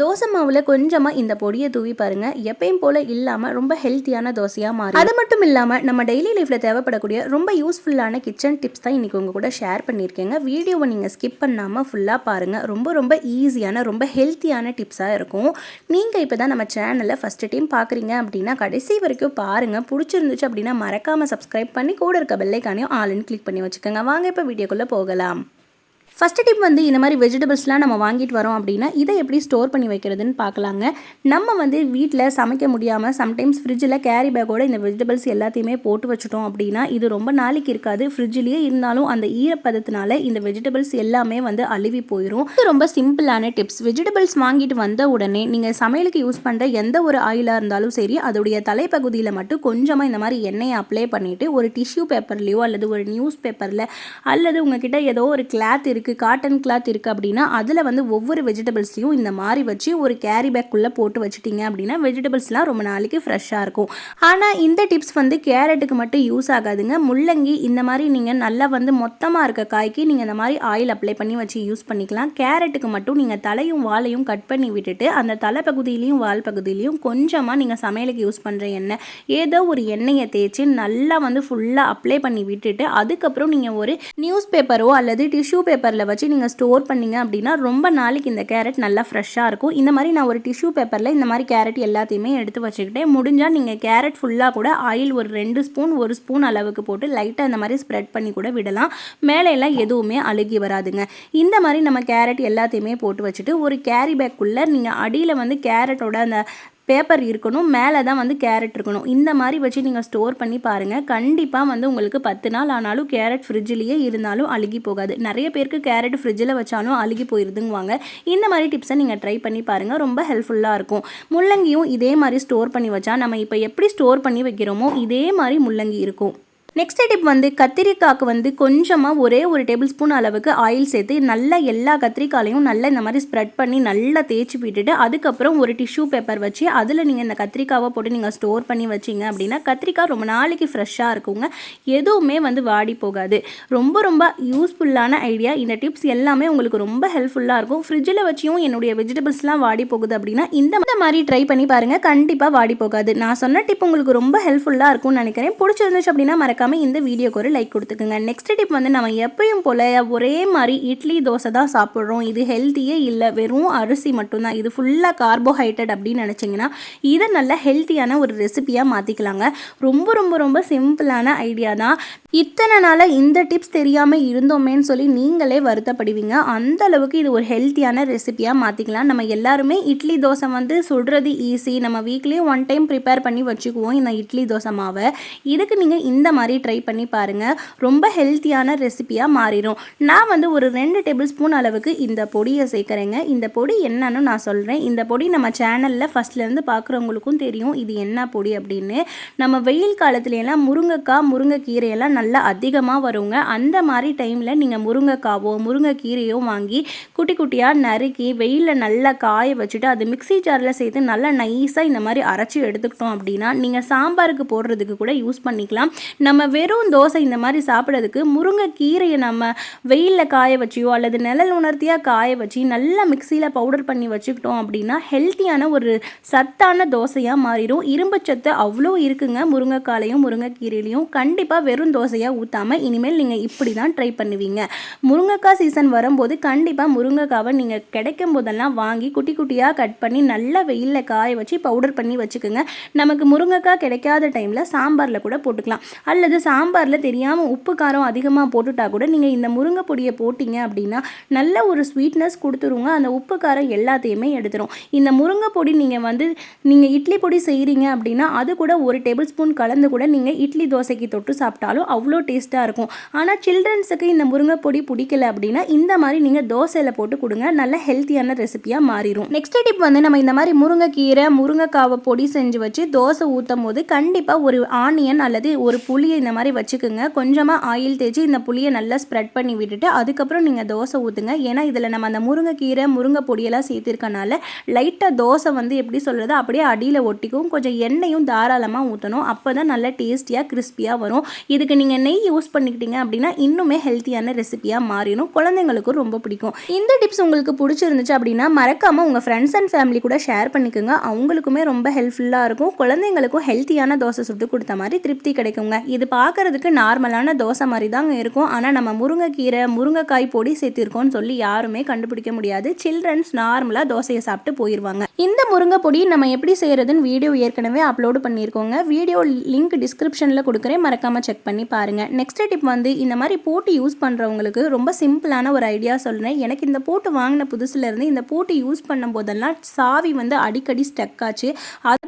தோசை மாவில் கொஞ்சமாக இந்த பொடியை தூவி பாருங்கள் எப்பயும் போல் இல்லாமல் ரொம்ப ஹெல்த்தியான தோசையாக மாறும் அது மட்டும் இல்லாமல் நம்ம டெய்லி லைஃப்பில் தேவைப்படக்கூடிய ரொம்ப யூஸ்ஃபுல்லான கிச்சன் டிப்ஸ் தான் இன்றைக்கி உங்கள் கூட ஷேர் பண்ணியிருக்கேங்க. வீடியோவை நீங்கள் ஸ்கிப் பண்ணாமல் ஃபுல்லாக பாருங்கள் ரொம்ப ரொம்ப ஈஸியான ரொம்ப ஹெல்த்தியான டிப்ஸாக இருக்கும். நீங்கள் இப்போ தான் நம்ம சேனலில் ஃபஸ்ட்டு டைம் பார்க்குறீங்க அப்படின்னா கடைசி வரைக்கும் பாருங்கள் பிடிச்சிருந்துச்சு அப்படின்னா மறக்காமல் சப்ஸ்கிரைப் பண்ணி கூட இருக்க பெல்லைக்கானையும் ஆளுன்னு கிளிக் பண்ணி வச்சுக்கோங்க. வாங்க இப்போ வீடியோக்குள்ளே போகலாம். ஃபஸ்ட்டு டிப் வந்து இந்த மாதிரி வெஜிடபிள்ஸ்லாம் நம்ம வாங்கிட்டு வரோம் அப்படின்னா இதை எப்படி ஸ்டோர் பண்ணி வைக்கிறதுன்னு பார்க்கலாங்க. நம்ம வந்து வீட்டில் சமைக்க முடியாமல் சம்டைம்ஸ் ஃப்ரிட்ஜில் கேரி பேக்கோட இந்த வெஜிடபிள்ஸ் எல்லாத்தையுமே போட்டு வச்சுட்டோம் அப்படின்னா இது ரொம்ப நாளைக்கு இருக்காது. ஃப்ரிட்ஜிலேயே இருந்தாலும் அந்த ஈரப்பதத்தினால இந்த வெஜிடபிள்ஸ் எல்லாமே வந்து அழுவி போயிடும் இது ரொம்ப சிம்பிளான டிப்ஸ் வெஜிடபிள்ஸ் வாங்கிட்டு வந்த உடனே நீங்கள் சமையலுக்கு யூஸ் பண்ணுற எந்த ஒரு ஆயிலாக இருந்தாலும் சரி அதோடைய தலைப்பகுதியில் மட்டும் கொஞ்சமாக இந்த மாதிரி எண்ணெயை அப்ளை பண்ணிவிட்டு ஒரு டிஷ்யூ பேப்பர்லேயோ அல்லது ஒரு நியூஸ் பேப்பரில் அல்லது உங்ககிட்ட ஏதோ ஒரு கிளாத் இருக்குது காட்டன் கிளாத் இருக்குது அப்படின்னா அதில் வந்து ஒவ்வொரு வெஜிடபிள்ஸையும் இந்த மாதிரி வச்சு ஒரு கேரி பேக்குள்ளே போட்டு வச்சுட்டிங்க அப்படின்னா வெஜிடபிள்ஸ்லாம் ரொம்ப நாளைக்கு ஃப்ரெஷ்ஷாக இருக்கும். ஆனால் இந்த டிப்ஸ் வந்து கேரட்டுக்கு மட்டும் யூஸ் ஆகாதுங்க. முள்ளங்கி இந்த மாதிரி நீங்கள் நல்லா வந்து மொத்தமாக இருக்க காய்க்கு நீங்கள் இந்த மாதிரி ஆயில் அப்ளை பண்ணி வச்சு யூஸ் பண்ணிக்கலாம். கேரட்டுக்கு மட்டும் நீங்கள் தலையும் வாலையும் கட் பண்ணி விட்டுட்டு அந்த தலை பகுதியிலையும் வால் பகுதியிலையும் கொஞ்சமாக நீங்கள் சமையலுக்கு யூஸ் பண்ணுற எண்ணெய் ஏதோ ஒரு எண்ணெயை தேய்ச்சி நல்லா வந்து ஃபுல்லாக அப்ளை பண்ணி விட்டுட்டு அதுக்கப்புறம் நீங்கள் ஒரு நியூஸ் பேப்பரோ அல்லது டிஷ்யூ பேப்பரில் வச்சு நீங்கள் ஸ்டோர் பண்ணீங்க அப்படின்னா ரொம்ப நாளைக்கு இந்த கேரட் நல்லா ஃப்ரெஷ்ஷாக இருக்கும். இந்த மாதிரி நான் ஒரு டிஷ்யூ பேப்பரில் இந்த மாதிரி கேரட் எல்லாத்தையுமே எடுத்து வச்சுக்கிட்டேன். முடிஞ்சால் நீங்கள் கேரட் ஃபுல்லாக கூட ஆயில் ஒரு ரெண்டு ஸ்பூன் ஒரு ஸ்பூன் அளவுக்கு போட்டு லைட்டாக இந்த மாதிரி ஸ்ப்ரெட் பண்ணி கூட விடலாம். மேலே எல்லாம் எதுவுமே அழுகி வராதுங்க. இந்த மாதிரி நம்ம கேரட் எல்லாத்தையுமே போட்டு வச்சுட்டு ஒரு கேரி பேக்குள்ளே நீங்கள் அடியில் வந்து கேரட்டோட அந்த பேப்பர் இருக்கணும் மேலே தான் வந்து கேரட் இருக்கணும். இந்த மாதிரி வச்சு நீங்கள் ஸ்டோர் பண்ணி பாருங்கள் கண்டிப்பாக வந்து உங்களுக்கு பத்து நாள் ஆனாலும் கேரட் ஃப்ரிட்ஜிலேயே இருந்தாலும் அழுகி போகாது. நிறைய பேருக்கு கேரட் ஃப்ரிட்ஜில் வச்சாலும் அழுகி போயிருதுங்குவாங்க. இந்த மாதிரி டிப்ஸை நீங்கள் ட்ரை பண்ணி பாருங்கள் ரொம்ப ஹெல்ப்ஃபுல்லாக இருக்கும். முள்ளங்கியும் இதே மாதிரி ஸ்டோர் பண்ணி வச்சா நம்ம இப்போ எப்படி ஸ்டோர் பண்ணி வைக்கிறோமோ இதே மாதிரி முள்ளங்கி இருக்கும். நெக்ஸ்ட் டிப் வந்து கத்திரிக்காய்க்கு வந்து கொஞ்சமாக ஒரே ஒரு டேபிள் ஸ்பூன் அளவுக்கு ஆயில் சேர்த்து நல்லா எல்லா கத்திரிக்காயையும் நல்லா இந்த மாதிரி ஸ்ப்ரெட் பண்ணி நல்லா தேய்ச்சி விட்டுட்டு அதுக்கப்புறம் ஒரு டிஷ்யூ பேப்பர் வச்சு அதில் நீங்கள் இந்த கத்திரிக்காவை போட்டு நீங்கள் ஸ்டோர் பண்ணி வச்சிங்க அப்படின்னா கத்திரிக்காய் ரொம்ப நாளைக்கு ஃப்ரெஷ்ஷாக இருக்குங்க. எதுவுமே வந்து வாடி போகாது. ரொம்ப ரொம்ப யூஸ்ஃபுல்லான ஐடியா இந்த டிப்ஸ் எல்லாமே உங்களுக்கு ரொம்ப ஹெல்ப்ஃபுல்லாக இருக்கும். ஃப்ரிட்ஜில் வச்சியும் என்னுடைய வெஜிடபிள்ஸ்லாம் வாடி போகுது அப்படின்னா இந்த மாதிரி ட்ரை பண்ணி பாருங்கள் கண்டிப்பாக வாடி போகாது. நான் சொன்ன டிப் உங்களுக்கு ரொம்ப ஹெல்ப்ஃபுல்லாக இருக்கும்னு நினைக்கிறேன். பிடிச்சிருந்துச்சு அப்படின்னா மறக்காம இந்த வீடியோக்கு ஒரு லைக் கொடுத்துக்குங்க. நெக்ஸ்ட் டிப் வந்து நம்ம எப்பயும் போல் ஒரே மாதிரி இட்லி தோசை தான் சாப்பிட்றோம். இது ஹெல்த்தியே இல்லை வெறும் அரிசி மட்டும்தான். இது ஃபுல்லாக கார்போஹைட்ரேட் அப்படின்னு நினச்சிங்கன்னா இதை நல்ல ஹெல்த்தியான ஒரு ரெசிபியாக மாற்றிக்கலாங்க ரொம்ப ரொம்ப ரொம்ப சிம்பிளான ஐடியா தான். இத்தனை நாளாக இந்த டிப்ஸ் தெரியாமல் இருந்தோமேன்னு சொல்லி நீங்களே வருத்தப்படுவீங்க. அந்த அளவுக்கு இது ஒரு ஹெல்த்தியான ரெசிபியாக மாற்றிக்கலாம் நம்ம எல்லாருமே இட்லி தோசை வந்து சுடுறது ஈஸி நம்ம வீக்லேயும் ஒன் டைம் ப்ரிப்பேர் பண்ணி வச்சுக்குவோம் இந்த இட்லி தோசை மாவை. இதுக்கு நீங்கள் இந்த மாதிரி ட்ரை பண்ணி பாருங்கள் ரொம்ப ஹெல்த்தியான ரெசிபியாக மாறிடும் நான் வந்து ஒரு ரெண்டு டேபிள் ஸ்பூன் அளவுக்கு இந்த பொடியை சேர்க்குறேங்க. இந்த பொடி என்னன்னு நான் சொல்கிறேன் இந்த பொடி நம்ம சேனலில் ஃபஸ்ட்லேருந்து பார்க்குறவங்களுக்கும் தெரியும். இது என்ன பொடி அப்படின்னு. நம்ம வெயில் காலத்துலலாம் முருங்கைக்காய் முருங்கைக்கீரையெல்லாம் நல்லா அதிகமாக வருங்க. அந்த மாதிரி டைமில் நீங்கள் முருங்கைக்காவோ முருங்கைக்கீரையோ வாங்கி குட்டி குட்டியாக நறுக்கி வெயிலில் நல்லா காய வச்சுட்டு அது மிக்ஸி ஜாரில் சேர்த்து நல்லா நைஸாக இந்த மாதிரி அரைச்சி எடுத்துக்கிட்டோம் அப்படின்னா நீங்கள் சாம்பாருக்கு போடுறதுக்கு கூட யூஸ் பண்ணிக்கலாம். நம்ம நம்ம வெறும் தோசை இந்த மாதிரி சாப்பிட்றதுக்கு முருங்கைக்கீரையை நம்ம வெயிலில் காய வச்சியோ அல்லது நிழல் உணர்த்தியாக காய வச்சு நல்லா மிக்சியில் பவுடர் பண்ணி வச்சுக்கிட்டோம் அப்படின்னா ஹெல்த்தியான ஒரு சத்தான தோசையாக மாறிடும். இரும்பு சத்து அவ்வளோ இருக்குங்க. முருங்கைக்காலையும் முருங்கைக்கீரையிலையும் கண்டிப்பாக வெறும் தோசையாக ஊற்றாமல் இனிமேல் நீங்கள் இப்படி தான் ட்ரை பண்ணுவீங்க. முருங்கைக்காய் சீசன் வரும்போது கண்டிப்பாக முருங்கைக்காவை நீங்கள் கிடைக்கும் போதெல்லாம் வாங்கி குட்டி குட்டியாக கட் பண்ணி நல்லா வெயிலில் காய வச்சு பவுடர் பண்ணி வச்சுக்கோங்க. நமக்கு முருங்கைக்காய் கிடைக்காத டைமில் சாம்பாரில் கூட போட்டுக்கலாம். அல்லது சாம்பாரில் தெரியாமல் உப்பு காரம் அதிகமாக போட்டுட்டா கூட நீங்கள் இந்த முருங்கை பொடியை போட்டிங்க அப்படின்னா நல்ல ஒரு ஸ்வீட்னஸ் கொடுத்துருங்க. அந்த உப்பு காரம் எல்லாத்தையுமே எடுத்துரும். இந்த முருங்கை பொடி நீங்கள் வந்து நீங்கள் இட்லி பொடி செய்கிறீங்க அப்படின்னா அது கூட ஒரு டேபிள் ஸ்பூன் கலந்து கூட நீங்கள் இட்லி தோசைக்கு தொட்டு சாப்பிட்டாலும் அவ்வளோ டேஸ்ட்டாக இருக்கும். ஆனால் சில்ட்ரன்ஸுக்கு இந்த முருங்கை பொடி பிடிக்கல அப்படின்னா இந்த மாதிரி நீங்கள் தோசையில் போட்டு கொடுங்க. நல்ல ஹெல்த்தியான ரெசிபியாக மாறிடும் நெக்ஸ்ட் டிப் வந்து நம்ம இந்த மாதிரி முருங்கைக்கீரை முருங்கைக்காவை பொடி செஞ்சு வச்சு தோசை ஊற்றும் போது கண்டிப்பாக ஒரு ஆனியன் அல்லது ஒரு புளியை இந்த மாதிரி வச்சுக்கோங்க. கொஞ்சமாக ஆயில் தேய்ச்சி இந்த புளியை நல்லா ஸ்ப்ரெட் பண்ணி விட்டுட்டு அதுக்கப்புறம் நீங்கள் தோசை ஊற்றுங்க ஏன்னா இதில் நம்ம அந்த முருங்கைக்கீரை முருங்கை பொடியெல்லாம் சேர்த்துருக்கனால லைட்டாக தோசை வந்து எப்படி சொல்கிறது அப்படியே அடியில் ஒட்டிக்கும். கொஞ்சம் எண்ணெயும் தாராளமாக ஊற்றணும் அப்போ தான் நல்லா டேஸ்டியாக கிறிஸ்பியாக வரும். இதுக்கு நீங்கள் நெய் யூஸ் பண்ணிக்கிட்டீங்க அப்படின்னா இன்னுமே ஹெல்த்தியான ரெசிபியாக மாறிடும். குழந்தைங்களுக்கும் ரொம்ப பிடிக்கும். இந்த டிப்ஸ் உங்களுக்கு பிடிச்சிருந்துச்சு அப்படின்னா மறக்காமல் உங்கள் ஃப்ரெண்ட்ஸ் அண்ட் ஃபேமிலி கூட ஷேர் பண்ணிக்கோங்க. அவங்களுக்குமே ரொம்ப ஹெல்ப்ஃபுல்லாக இருக்கும். குழந்தைங்களுக்கும் ஹெல்த்தியான தோசை சுட்டு கொடுத்த மாதிரி திருப்தி கிடைக்குங்க. இது பார்க்கறதுக்கு நார்மலான தோசை மாதிரி தாங்க இருக்கும். ஆனால் நம்ம முருங்கைக்கீரை முருங்கைக்காய் பொடி சேர்த்திருக்கோம்னு சொல்லி யாருமே கண்டுபிடிக்க முடியாது. சில்ட்ரன்ஸ் நார்மலாக தோசையை சாப்பிட்டு போயிடுவாங்க இந்த முருங்கை பொடி நம்ம எப்படி செய்கிறதுன்னு வீடியோ ஏற்கனவே அப்லோடு பண்ணியிருக்கோங்க. வீடியோ லிங்க் டிஸ்கிரிப்ஷனில் கொடுக்குறேன். மறக்காமல் செக் பண்ணி பாருங்கள் நெக்ஸ்ட் டிப் வந்து இந்த மாதிரி போட்டு யூஸ் பண்ணுறவங்களுக்கு ரொம்ப சிம்பிளான ஒரு ஐடியா சொல்கிறேன் எனக்கு இந்த போட்டு வாங்கின புதுசுலேருந்து இந்த போட்டு யூஸ் பண்ணும் போதெல்லாம் சாவி வந்து அடிக்கடி ஸ்டக் ஆச்சு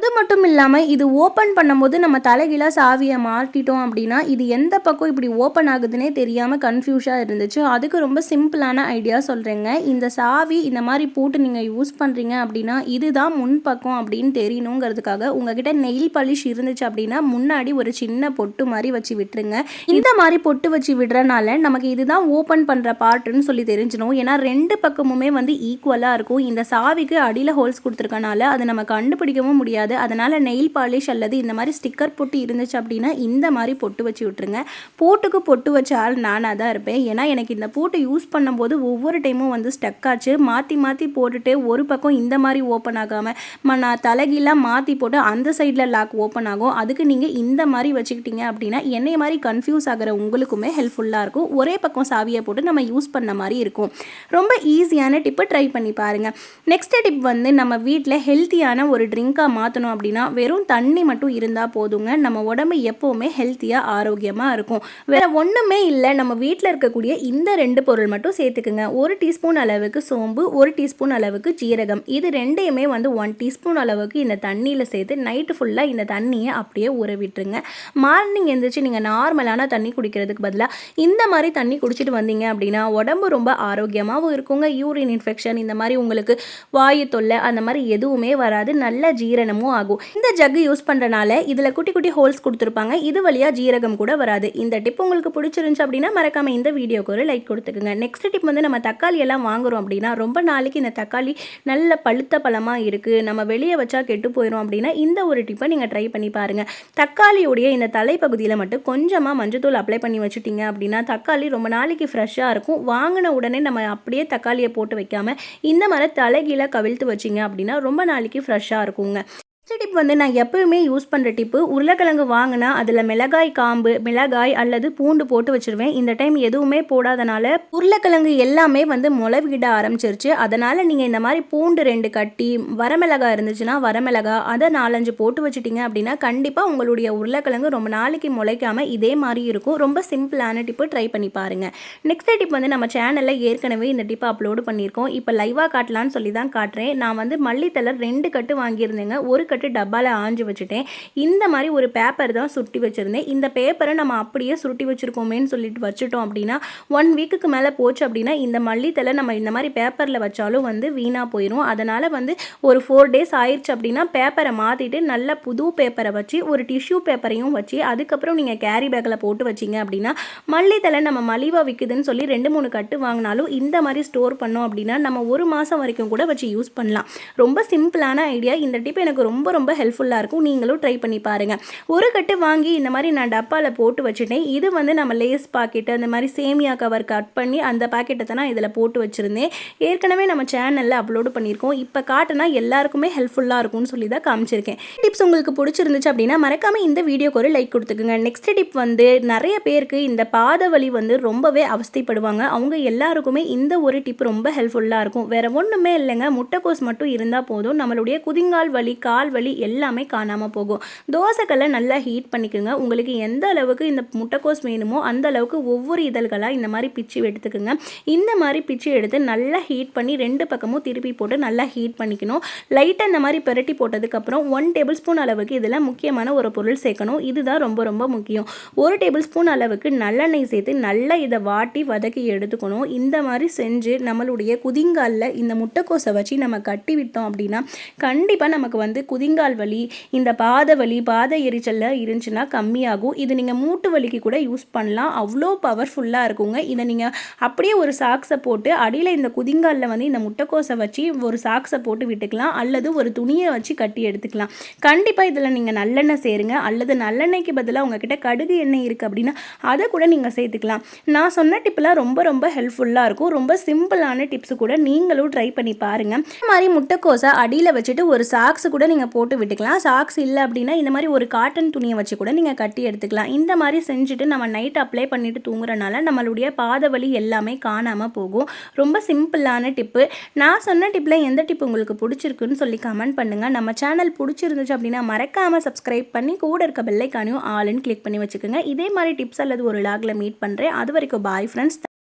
அது மட்டும் இல்லாமல் இது ஓப்பன் பண்ணும்போது நம்ம தலைகீழாக சாவியை மாட்டிட்டோம் அப்படின்னா இது எந்த பக்கம் இப்படி ஓப்பன் ஆகுதுன்னே தெரியாமல் கன்ஃபியூஷாக இருந்துச்சு. அதுக்கு ரொம்ப சிம்பிளான ஐடியா சொல்கிறேங்க இந்த சாவி இந்த மாதிரி போட்டு நீங்கள் யூஸ் பண்ணுறீங்க அப்படின்னா இதுதான் முன்பக்கம் அப்படின்னு தெரியணுங்கிறதுக்காக உங்ககிட்ட நெயில் பாலிஷ் இருந்துச்சு அப்படின்னா முன்னாடி ஒரு சின்ன பொட்டு மாதிரி வச்சு விட்டுருங்க. இந்த மாதிரி பொட்டு வச்சு விடுறனால நமக்கு இதுதான் ஓப்பன் பண்ணுற பார்ட்டுன்னு சொல்லி தெரிஞ்சிடும். ஏன்னா ரெண்டு பக்கமுமே வந்து ஈக்குவலாக இருக்கும். இந்த சாவிக்கு அடியில் ஹோல்ஸ் கொடுத்துருக்கனால அதை நம்ம கண்டுபிடிக்கவும் முடியாது. அதனால் நெயில் பாலிஷ் அல்லது இந்த மாதிரி ஸ்டிக்கர் பொட்டு இருந்துச்சு அப்படின்னா இந்த மாதிரி பொட்டு வச்சு விட்டுருங்க. பூட்டுக்கு பொட்டு வச்ச ஆள் நானாக தான் இருப்பேன். ஏன்னா எனக்கு இந்த பூட்டு யூஸ் பண்ணும்போது ஒவ்வொரு டைமும் வந்து ஸ்டக் ஆச்சு. மாற்றி மாற்றி போட்டுட்டு ஒரு பக்கம் இந்த மாதிரி ஓப்பன் ஆகாமல் நான் தலைகீழாக மாற்றி போட்டு அந்த சைடில் லாக் ஓப்பன் ஆகும். அதுக்கு நீங்கள் இந்த மாதிரி வச்சுக்கிட்டீங்க அப்படின்னா என்னைய மாதிரி கன்ஃபியூஸ் ஆகிற உங்களுக்குமே ஹெல்ப்ஃபுல்லாக இருக்கும். ஒரே பக்கம் சாவியை போட்டு நம்ம யூஸ் பண்ண மாதிரி இருக்கும். ரொம்ப ஈஸியான டிப்பு ட்ரை பண்ணி பாருங்கள் நெக்ஸ்ட் டிப் வந்து நம்ம வீட்டில் ஹெல்த்தியான ஒரு ட்ரிங்காக மாற்றணும் அப்படின்னா வெறும் தண்ணி மட்டும் இருந்தால் போதுங்க. நம்ம உடம்பு எப்போவுமே ஹெல்த்தியாக ஆரோக்கியமாக இருக்கும். வேறு ஒன்றுமே இல்லை. நம்ம வீட்டில் இருக்கக்கூடிய இந்த ரெண்டு பொருள் மட்டும் சேர்த்துக்குங்க. ஒரு டீஸ்பூன் அளவுக்கு சோம்பு ஒரு டீஸ்பூன் அளவுக்கு ஜீரகம். இது ரெண்டையுமே வந்து ஒன் டீஸ்பூன் அளவுக்கு இந்த தண்ணியில் சேர்த்து நைட்டு ஃபுல்லாக இந்த தண்ணியை அப்படியே ஊற விட்டுருங்க. மார்னிங் எழுந்திரிச்சு நீங்கள் நார்மலான தண்ணி குடிக்கிறதுக்கு பதிலாக இந்த மாதிரி தண்ணி குடிச்சிட்டு வந்தீங்க அப்படின்னா உடம்பு ரொம்ப ஆரோக்கியமாகவும் இருக்குங்க. யூரின் இன்ஃபெக்ஷன் இந்த மாதிரி உங்களுக்கு வாயு தொல்லை அந்த மாதிரி எதுவுமே வராது. நல்ல ஜீரணமும் ஆகும். இந்த ஜக்கு யூஸ் பண்ணுறனால இதில் குட்டி குட்டி ஹோல்ஸ் கொடுத்துருப்பாங்க. இது வழியாக ஜீரகம் கூட வராது. இந்த டிப் உங்களுக்கு பிடிச்சிருந்துச்சு அப்படின்னா மறக்காமல் இந்த வீடியோக்கு ஒரு லைக் கொடுத்துக்குங்க. நெக்ஸ்ட் டிப் வந்து நம்ம தக்காளி எல்லாம் வாங்குறோம் அப்படின்னா ரொம்ப நாளைக்கு இந்த தக்காளி நல்ல பழுத்த பழமாக இருக்குது நம்ம வெளியே வச்சா கெட்டு போயிடும் அப்படின்னா இந்த ஒரு டிப்பை நீங்கள் ட்ரை பண்ணி பாருங்கள் தக்காளியுடைய இந்த தலைப்பகுதியில் மட்டும் கொஞ்சமாக மஞ்சத்தூள் அப்ளை பண்ணி வச்சுட்டிங்க அப்படின்னா தக்காளி ரொம்ப நாளைக்கு ஃப்ரெஷ்ஷாக இருக்கும். வாங்கின உடனே நம்ம அப்படியே தக்காளியை போட்டு வைக்காமல் இந்த மாதிரி தலைகீழ கவிழ்த்து வச்சிங்க அப்படின்னா ரொம்ப நாளைக்கு ஃப்ரெஷ்ஷாக இருக்குங்க. நெக்ஸ்ட் டிப் வந்து நான் எப்பவுமே யூஸ் பண்ணுற டிப்பு உருளைக்கிழங்கு வாங்கினா அதில் மிளகாய் காம்பு மிளகாய் அல்லது பூண்டு போட்டு வச்சுருவேன். இந்த டைம் எதுவுமே போடாதனால உருளைக்கிழங்கு எல்லாமே வந்து முளைவிட ஆரம்பிச்சிருச்சு. அதனால் நீங்கள் இந்த மாதிரி பூண்டு ரெண்டு கட்டி வரமிளகாய் இருந்துச்சுன்னா வரமிளகாய் அதை நாலஞ்சு போட்டு வச்சுட்டிங்க அப்படின்னா கண்டிப்பாக உங்களுடைய உருளைக்கிழங்கு ரொம்ப நாளைக்கு முளைக்காமல் இதே மாதிரி இருக்கும். ரொம்ப சிம்பிளான டிப்பு ட்ரை பண்ணி பாருங்கள் நெக்ஸ்ட் டிப் வந்து நம்ம சேனலில் ஏற்கனவே இந்த டிப்பை அப்லோடு பண்ணியிருக்கோம். இப்போ லைவாக காட்டலான்னு சொல்லி தான் காட்டுறேன். நான் வந்து மல்லித்தலை ரெண்டு கட்டு வாங்கியிருந்தேங்க. ஒரு கட்டு டப்பாவில் ஆஞ்சு வச்சுட்டேன். இந்த மாதிரி ஒரு பேப்பர் தான் சுருட்டி வச்சுருந்தேன். இந்த பேப்பரை நம்ம அப்படியே சுருட்டி வச்சுருக்கோமேன்னு சொல்லிட்டு வச்சுட்டோம் அப்படின்னா ஒன் வீக்குக்கு மேலே போச்சு அப்படின்னா இந்த மல்லித்தலை நம்ம இந்த மாதிரி பேப்பரில் வச்சாலும் வந்து வீணாக போயிடும் அதனால் வந்து ஒரு ஃபோர் டேஸ் ஆயிடுச்சு அப்படின்னா பேப்பரை மாற்றிட்டு நல்ல புது பேப்பரை வச்சு ஒரு டிஷ்யூ பேப்பரையும் வச்சு அதுக்கப்புறம் நீங்கள் கேரி பேக்கில் போட்டு வச்சிங்க அப்படின்னா மல்லித்தலை நம்ம மலிவாக விற்குதுன்னு சொல்லி ரெண்டு மூணு கட்டு வாங்கினாலும் இந்த மாதிரி ஸ்டோர் பண்ணோம் அப்படின்னா நம்ம ஒரு மாதம் வரைக்கும் கூட வச்சு யூஸ் பண்ணலாம். ரொம்ப சிம்பிளான ஐடியா இந்த டிப் எனக்கு ரொம்ப ரொம்ப ரொம்ப ஹெல்ப்ஃபுல்லாக இருக்கும். நீங்களும் ட்ரை பண்ணி பாருங்கள் ஒரு கட்டு வாங்கி இந்த மாதிரி நான் டப்பாவில் போட்டு வச்சுட்டேன். இது வந்து நம்ம லேஸ் பாக்கெட்டு அந்த மாதிரி சேமியா கவர் கட் பண்ணி அந்த பாக்கெட்டை தான் நான் இதில் போட்டு வச்சுருந்தேன். ஏற்கனவே நம்ம சேனலில் அப்லோடு பண்ணியிருக்கோம். இப்போ காட்டினா எல்லாருக்குமே ஹெல்ப்ஃபுல்லாக இருக்கும்னு சொல்லி தான் காமிச்சிருக்கேன். டிப்ஸ் உங்களுக்கு பிடிச்சிருந்துச்சு அப்படின்னா மறக்காமல் இந்த வீடியோக்கு ஒரு லைக் கொடுத்துக்குங்க. நெக்ஸ்ட் டிப் வந்து நிறைய பேருக்கு இந்த பாத வலி வந்து ரொம்பவே அவஸ்தைப்படுவாங்க. அவங்க எல்லாருக்குமே இந்த ஒரு டிப் ரொம்ப ஹெல்ப்ஃபுல்லாக இருக்கும். வேறு ஒன்றுமே இல்லைங்க. முட்டைக்கோஸ் மட்டும் இருந்தால் போதும். நம்மளுடைய குதிங்கால் வலி கால் வலி எல்லாமே காணாமல் போகும். தோசைக்கல்லை நல்லா ஹீட் பண்ணிக்கோங்க. உங்களுக்கு எந்த அளவுக்கு இந்த முட்டைக்கோஸ் வேணுமோ அந்த அளவுக்கு ஒவ்வொரு இதழ்களாக இந்த மாதிரி பிச்சு எடுத்துக்கோங்க. இந்த மாதிரி பிச்சு எடுத்து நல்லா ஹீட் பண்ணி ரெண்டு பக்கமும் திருப்பி போட்டு நல்லா ஹீட் பண்ணிக்கணும். லைட்டாக இந்த மாதிரி பெரட்டி போட்டதுக்கப்புறம் ஒன் டேபிள் ஸ்பூன் அளவுக்கு இதில் முக்கியமான ஒரு பொருள் சேர்க்கணும். இதுதான் ரொம்ப ரொம்ப முக்கியம். ஒரு டேபிள் ஸ்பூன் அளவுக்கு நல்லெண்ணெய் சேர்த்து நல்லா இதை வாட்டி வதக்கி எடுத்துக்கணும். இந்த மாதிரி செஞ்சு நம்மளுடைய குதிங்காலில் இந்த முட்டைக்கோஸை வச்சு நம்ம கட்டி விட்டோம் அப்படின்னா கண்டிப்பாக நமக்கு வந்து குதி குதிங்கால் வலி இந்த பாத வலி பாத எரிச்சலில் இருந்துச்சுன்னா கம்மியாகும். இது நீங்கள் மூட்டு வலிக்கு கூட யூஸ் பண்ணலாம். அவ்வளோ பவர்ஃபுல்லாக இருக்குங்க. இதை நீங்கள் அப்படியே ஒரு சாக்ஸை போட்டு அடியில் இந்த குதிங்காலில் வந்து இந்த முட்டைக்கோசை வச்சு ஒரு சாக்ஸை போட்டு விட்டுக்கலாம். அல்லது ஒரு துணியை வச்சு கட்டி எடுத்துக்கலாம். கண்டிப்பாக இதில் நீங்கள் நல்லெண்ணெய் சேருங்க. அல்லது நல்லெண்ணெய்க்கு பதிலாக உங்ககிட்ட கடுகு எண்ணெய் இருக்குது அப்படின்னா அதை கூட நீங்கள் சேர்த்துக்கலாம். நான் சொன்ன டிப்பெலாம் ரொம்ப ரொம்ப ஹெல்ப்ஃபுல்லாக இருக்கும். ரொம்ப சிம்பிளான டிப்ஸு கூட நீங்களும் ட்ரை பண்ணி பாருங்கள் இந்த மாதிரி முட்டைக்கோசை அடியில் வச்சுட்டு ஒரு சாக்ஸு கூட நீங்கள் போட்டு விட்டுக்கலாம். சாக்ஸ் இல்லை அப்படின்னா இந்த மாதிரி ஒரு காட்டன் துணியை வச்சு கூட நீங்கள் கட்டி எடுத்துக்கலாம். இந்த மாதிரி செஞ்சுட்டு நம்ம நைட் அப்ளை பண்ணிட்டு தூங்குறனால நம்மளுடைய பாத வலி எல்லாமே காணாமல் போகும். ரொம்ப சிம்பிளான டிப்பு நான் சொன்ன டிப்பில் எந்த டிப் உங்களுக்கு பிடிச்சிருக்குன்னு சொல்லி கமெண்ட் பண்ணுங்கள் நம்ம சேனல் பிடிச்சிருந்துச்சு அப்படின்னா மறக்காமல் சப்ஸ்கிரைப் பண்ணி கூட இருக்க பெல்லைக்கானையும் ஆளுன்னு கிளிக் பண்ணி வச்சுக்கோங்க. இதே மாதிரி டிப்ஸ் அல்லது ஒரு லாகில் மீட் பண்ணுறேன் அது வரைக்கும் பாய் ஃப்ரெண்ட்ஸ்